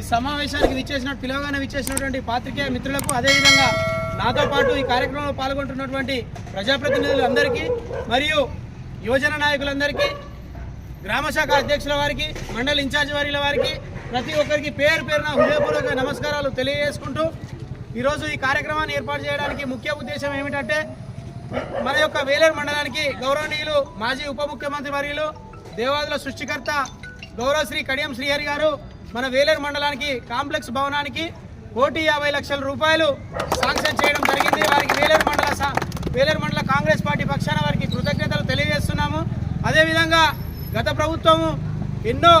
ఈ సమావేశానికి విచ్చేసినట్టు పిలవగానే విచ్చేసినటువంటి పాత్రికేయ మిత్రులకు అదేవిధంగా నాతో పాటు ఈ కార్యక్రమంలో పాల్గొంటున్నటువంటి ప్రజాప్రతినిధులందరికీ మరియు యువజన నాయకులందరికీ గ్రామ శాఖ అధ్యక్షుల వారికి మండలి ఇన్ఛార్జ్ వారిల వారికి ప్రతి ఒక్కరికి పేరు పేరున హృదయపూర్వక నమస్కారాలు తెలియజేసుకుంటూ ఈరోజు ఈ కార్యక్రమాన్ని ఏర్పాటు చేయడానికి ముఖ్య ఉద్దేశం ఏమిటంటే మన యొక్క వేలేరు మండలానికి గౌరవనీయులు మాజీ ఉప ముఖ్యమంత్రి వర్యులు దేవాదుల సృష్టికర్త గౌరవశ్రీ కడియం శ్రీహరి గారు మన వేలేరు మండలానికి కాంప్లెక్స్ భవనానికి కోటి యాభై లక్షల రూపాయలు శాంక్షన్ చేయడం జరిగింది. వారికి వేలేరు మండల వేలేరు మండల కాంగ్రెస్ పార్టీ పక్షాన వారికి కృతజ్ఞతలు తెలియజేస్తున్నాము. అదేవిధంగా గత ప్రభుత్వము ఎన్నో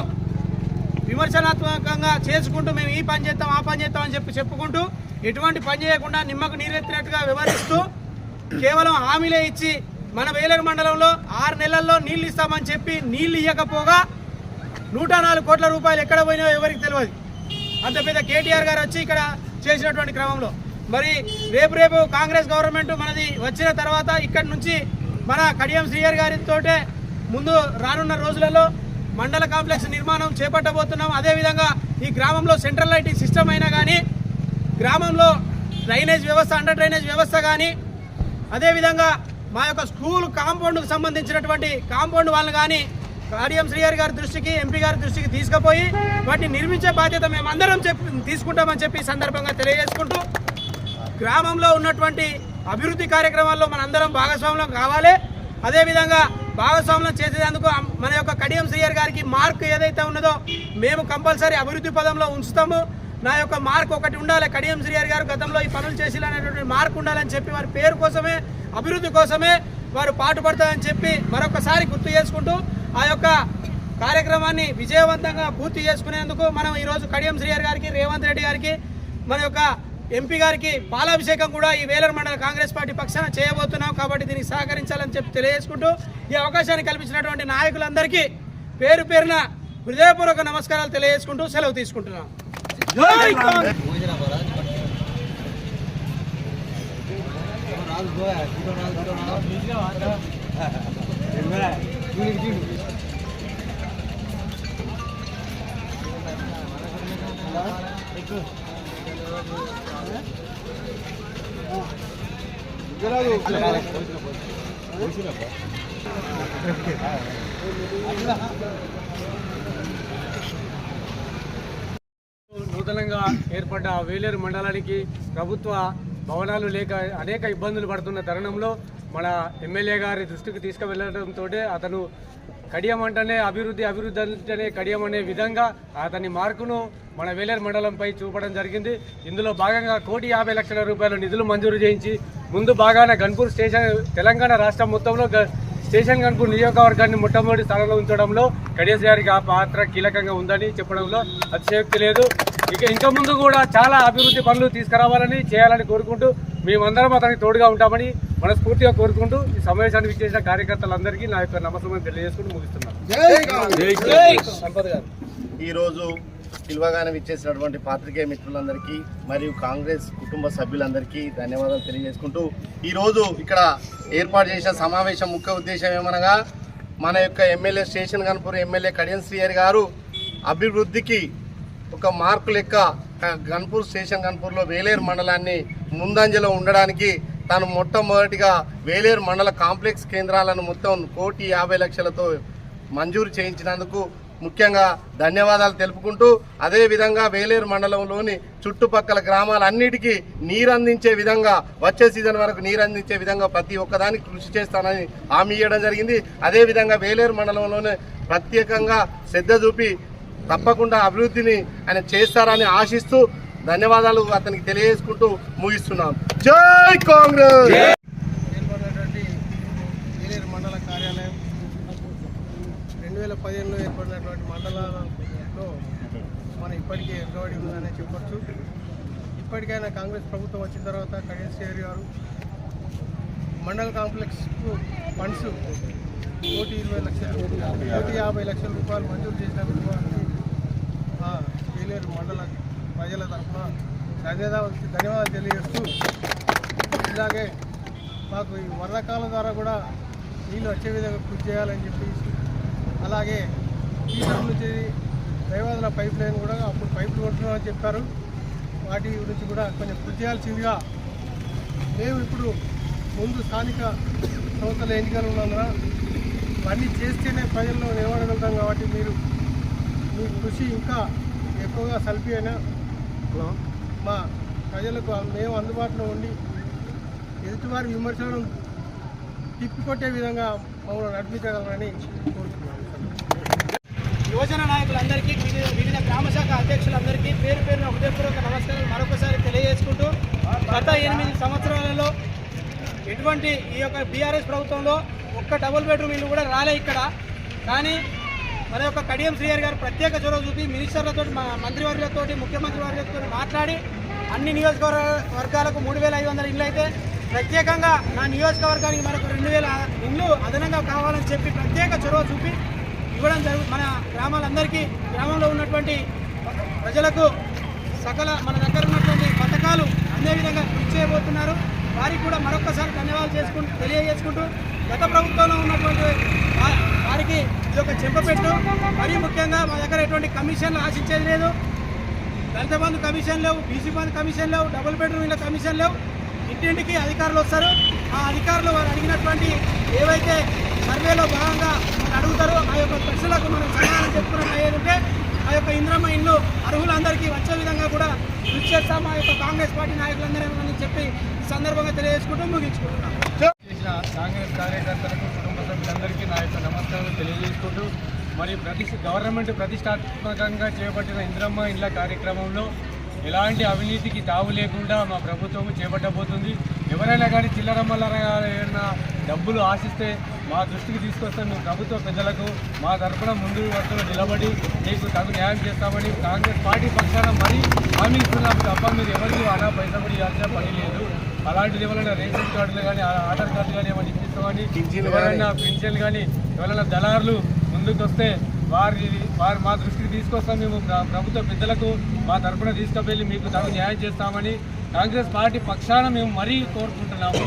విమర్శనాత్మకంగా చేసుకుంటూ మేము ఈ పని చేస్తాం ఆ పని చేస్తాం అని చెప్పి చెప్పుకుంటూ ఎటువంటి పని చేయకుండా నిమ్మకు నీరెత్తినట్టుగా వివరిస్తూ కేవలం హామీలే ఇచ్చి మన వేలేరు మండలంలో ఆరు నెలల్లో నీళ్ళు ఇస్తామని చెప్పి నీళ్ళు ఇవ్వకపోగా నూట నాలుగు కోట్ల రూపాయలు ఎక్కడ పోయినాయో ఎవరికి తెలియదు. అంత పెద్ద కేటీఆర్ గారు వచ్చి ఇక్కడ చేసినటువంటి క్రమంలో. మరి రేపు రేపు కాంగ్రెస్ గవర్నమెంట్ మనది వచ్చిన తర్వాత ఇక్కడి నుంచి మన కడియం శ్రీయర్ గారితోటే ముందు రానున్న రోజులలో మండల కాంప్లెక్స్ నిర్మాణం చేపట్టబోతున్నాం. అదేవిధంగా ఈ గ్రామంలో సెంట్రల్ లైటింగ్ సిస్టమ్ అయినా కానీ గ్రామంలో డ్రైనేజ్ వ్యవస్థ అండర్ డ్రైనేజ్ వ్యవస్థ కానీ అదేవిధంగా మా యొక్క స్కూల్ కాంపౌండ్కు సంబంధించినటువంటి కాంపౌండ్ వాళ్ళని కానీ ఆడియం శ్రీహరి గారి దృష్టికి ఎంపీ గారి దృష్టికి తీసుకుపోయి వాటిని నిర్మించే బాధ్యత మేమందరం చెప్పి తీసుకుంటామని చెప్పి సందర్భంగా తెలియజేసుకుంటూ గ్రామంలో ఉన్నటువంటి అభివృద్ధి కార్యక్రమాల్లో మనందరం భాగస్వామ్యం కావాలి. అదేవిధంగా భాగస్వామ్యం చేసేందుకు మన యొక్క కడియం శ్రీహరి గారికి మార్క్ ఏదైతే ఉన్నదో మేము కంపల్సరీ అభివృద్ధి పదంలో ఉంచుతాము. నా యొక్క మార్క్ ఒకటి ఉండాలి. కడియం శ్రీహరి గారు గతంలో ఈ పనులు చేసిలనేటువంటి మార్క్ ఉండాలని చెప్పి వారి పేరు కోసమే అభివృద్ధి కోసమే వారు పాటుపడతారని చెప్పి మరొకసారి గుర్తు చేసుకుంటూ ఆ యొక్క కార్యక్రమాన్ని విజయవంతంగా పూర్తి చేసుకునేందుకు మనం ఈరోజు కడియం శ్రీయర్ గారికి రేవంత్ రెడ్డి గారికి మన యొక్క ఎంపీ గారికి పాలాభిషేకం కూడా ఈ వేలర్ మండల కాంగ్రెస్ పార్టీ పక్షాన చేయబోతున్నాం కాబట్టి దీనికి సహకరించాలని చెప్పి తెలియజేసుకుంటూ ఈ అవకాశాన్ని కల్పించినటువంటి నాయకులందరికీ పేరు పేరున హృదయపూర్వక నమస్కారాలు తెలియజేసుకుంటూ సెలవు తీసుకుంటున్నాం. జై నూతనంగా ఏర్పడ్డ వేలేరు మండలానికి ప్రభుత్వ భవనాలు లేక అనేక ఇబ్బందులు పడుతున్న తరుణంలో మన ఎమ్మెల్యే గారి దృష్టికి తీసుకువెళ్ళడంతో అతను కడియం అంటేనే అభివృద్ధి అభివృద్ధి అంటేనే కడియం అనే విధంగా అతని మార్కును మన వేలేరు మండలంపై చూపడం జరిగింది. ఇందులో భాగంగా కోటి యాభై లక్షల రూపాయల నిధులు మంజూరు చేయించి ముందు భాగాన గన్పూర్ స్టేషన్ తెలంగాణ రాష్ట్రం మొత్తంలో గ- స్టేషన్ గన్పూర్ నియోజకవర్గాన్ని మొట్టమొదటి స్థానంలో ఉంచడంలో కడియస్ గారికి ఆ పాత్ర కీలకంగా ఉందని చెప్పడంలో అతిశయోక్తి లేదు. ఇక ఇంకా ముందు కూడా చాలా అభివృద్ధి పనులు తీసుకురావాలని చేయాలని కోరుకుంటూ మేమందరం అతనికి తోడుగా ఉంటామని మనస్ఫూర్తిగా కోరుకుంటూ ఈ సమావేశానికి విచ్చేసిన కార్యకర్తలందరికీ నా యొక్క నమస్కారం తెలియజేసుకుంటూ ముగిస్తున్నాను. ఈరోజు పిలువగానే విచ్చేసినటువంటి పాత్రికేయ మిత్రులందరికీ మరియు కాంగ్రెస్ కుటుంబ సభ్యులందరికీ ధన్యవాదాలు తెలియజేసుకుంటూ ఈరోజు ఇక్కడ ఏర్పాటు చేసిన సమావేశం ముఖ్య ఉద్దేశం ఏమనగా మన యొక్క MLA station Ghanpur MLA Kadiyam Srihari గారు అభివృద్ధికి ఒక మార్కు లెక్క గన్పూర్ స్టేషన్ గన్పూర్లో వేలేరు మండలాన్ని ముందంజలో ఉండడానికి తాను మొట్టమొదటిగా వేలేరు మండల కాంప్లెక్స్ కేంద్రాలను మొత్తం కోటి యాభై లక్షలతో మంజూరు చేయించినందుకు ముఖ్యంగా ధన్యవాదాలు తెలుపుకుంటూ అదేవిధంగా వేలేరు మండలంలోని చుట్టుపక్కల గ్రామాలన్నిటికీ నీరు అందించే విధంగా వచ్చే సీజన్ వరకు నీరు అందించే విధంగా ప్రతి ఒక్కదానికి కృషి చేస్తానని హామీ ఇవ్వడం జరిగింది. అదేవిధంగా వేలేరు మండలంలోనే ప్రత్యేకంగా శ్రద్ధ చూపి తప్పకుండా అభివృద్ధిని ఆయన చేస్తారని ఆశిస్తూ ధన్యవాదాలు అతనికి తెలియజేసుకుంటూ ముగిస్తున్నాం. జై కాంగ్రెస్! మండల కార్యాలయం రెండు వేల పదిహేనులో ఏర్పడినటువంటి మండలాలలో మనం ఇప్పటికీ ఎగ్గబడి ఉందనే చెప్పొచ్చు. ఇప్పటికైనా కాంగ్రెస్ ప్రభుత్వం వచ్చిన తర్వాత కడియం శ్రీహరి గారు మండల కాంప్లెక్స్కు ఫండ్స్ కోటి ఇరవై లక్షలు కోటి యాభై లక్షల రూపాయలు మంజూరు చేసినందుకు వారికి మండల ప్రజల తరఫున ధన్యవాదాలు ధన్యవాదాలు తెలియజేస్తూ ఇలాగే మాకు ఈ వర్షాకాలం ద్వారా కూడా నీళ్ళు వచ్చే విధంగా కృషి చేయాలని చెప్పేసి అలాగే ఈ నుంచి దైవాదన పైప్ లైన్ కూడా అప్పుడు పైపులు కొంటున్నామని చెప్పారు. వాటి గురించి కూడా కొంచెం కృషి చేయాల్సిందిగా మేము ఇప్పుడు ముందు స్థానిక సంస్థల ఎన్నికలు ఉన్నందున అన్నీ చేస్తేనే ప్రజల్లో నిలబడగలుగుతాం కాబట్టి మీరు మీ కృషి ఇంకా ఎక్కువగా సల్పి అయినా మా ప్రజలకు మేము అందుబాటులో ఉండి ఎదుటివారి విమర్శలను తిప్పికొట్టే విధంగా మమ్మల్ని నడిపించగలరని కోరుతున్నాను యువజన నాయకులందరికీ వివిధ వివిధ గ్రామ శాఖ అధ్యక్షులందరికీ పేరు పేరున హృదయపూర్వక నమస్కారాలు మరొకసారి తెలియజేసుకుంటూ గత ఎనిమిది సంవత్సరాలలో ఎటువంటి ఈ యొక్క బీఆర్ఎస్ ప్రభుత్వంలో ఒక్క డబుల్ బెడ్రూమ్ ఇల్లు కూడా రాలే ఇక్కడ. కానీ మన యొక్క కడియం శ్రీహరి గారు ప్రత్యేక చొరవ చూపి మినిస్టర్లతో మంత్రివర్యులతో ముఖ్యమంత్రి వర్యులతో మాట్లాడి అన్ని నియోజకవర్గ వర్గాలకు మూడు వేల ఐదు వందల ఇండ్లు అయితే ప్రత్యేకంగా నా నియోజకవర్గానికి మనకు రెండు వేల ఇండ్లు అదనంగా కావాలని చెప్పి ప్రత్యేక చొరవ చూపి ఇవ్వడం జరుగు మన గ్రామాలందరికీ గ్రామంలో ఉన్నటువంటి ప్రజలకు సకల మన దగ్గర ఉన్నటువంటి పథకాలు అందే విధంగా కృషి చేయబోతున్నారు. వారికి కూడా మరొకసారి ధన్యవాదాలు చేసుకుంటూ తెలియజేసుకుంటూ గత ప్రభుత్వంలో ఉన్నటువంటి వారికి ఇది ఒక చెంపపెట్టు మరీ ముఖ్యంగా మా దగ్గర ఎటువంటి కమిషన్లు ఆశించేది లేదు. దళిత బంధు కమిషన్ లేవు బీసీ బంధు కమిషన్ లేవు డబుల్ బెడ్రూమ్ ఇళ్ళ కమిషన్ లేవు. ఇంటింటికి అధికారులు వస్తారు. ఆ అధికారులు వారు అడిగినటువంటి ఏవైతే సర్వేలో భాగంగా అడుగుతారో ఆ యొక్క ప్రశ్నలకు మనం సమాధానం చెప్పుకున్నట్టు యొక్క ఇంద్రమ్మ ఇల్లు అర్హులందరికీ వచ్చే విధంగా కూడా కృషి చేస్తాం మా యొక్క కాంగ్రెస్ పార్టీ నాయకులందరూ చెప్పి ఈ సందర్భంగా తెలియజేసుకుంటూ ముగించుకుంటున్నాం. చేసిన కాంగ్రెస్ కార్యకర్తలకు కుటుంబ సభ్యులందరికీ నా యొక్క నమస్కారాలు తెలియజేసుకుంటూ మరి ప్రతి గవర్నమెంట్ ప్రతిష్టాత్మకంగా చేపట్టిన ఇంద్రమ్మ ఇండ్ల కార్యక్రమంలో ఎలాంటి అవినీతికి తావు లేకుండా మా ప్రభుత్వం చేపట్టబోతుంది. ఎవరైనా కానీ చిల్లరమ్మలరా ఏమైనా డబ్బులు ఆశిస్తే మా దృష్టికి తీసుకొస్తే మేము ప్రభుత్వ ప్రజలకు మా తరఫున ముందు వరుసలో నిలబడి మీకు తగు న్యాయం చేస్తామని కాంగ్రెస్ పార్టీ పక్షాన మరీ హామీ ఇస్తున్నాం తప్ప మీరు ఎవరికి అనా పైసా కూడా ఇవ్వాల్సిన పని లేదు. అలాంటిది ఎవరైనా రేషన్ కార్డులు కానీ ఆధార్ కార్డులు కానీ ఏమైనా ఇప్పిస్తామని ఎవరైనా పింఛన్లు కానీ ఎవరైనా దళారులు ముందుకు వస్తే వారి వారి మా దృష్టికి తీసుకొస్తాం మేము ప్ర- ప్రభుత్వ పెద్దలకు మా తరఫున తీసుకువెళ్ళి మీకు తగు న్యాయం చేస్తామని కాంగ్రెస్ పార్టీ పక్షాన మేము మరీ కోరుకుంటున్నాము.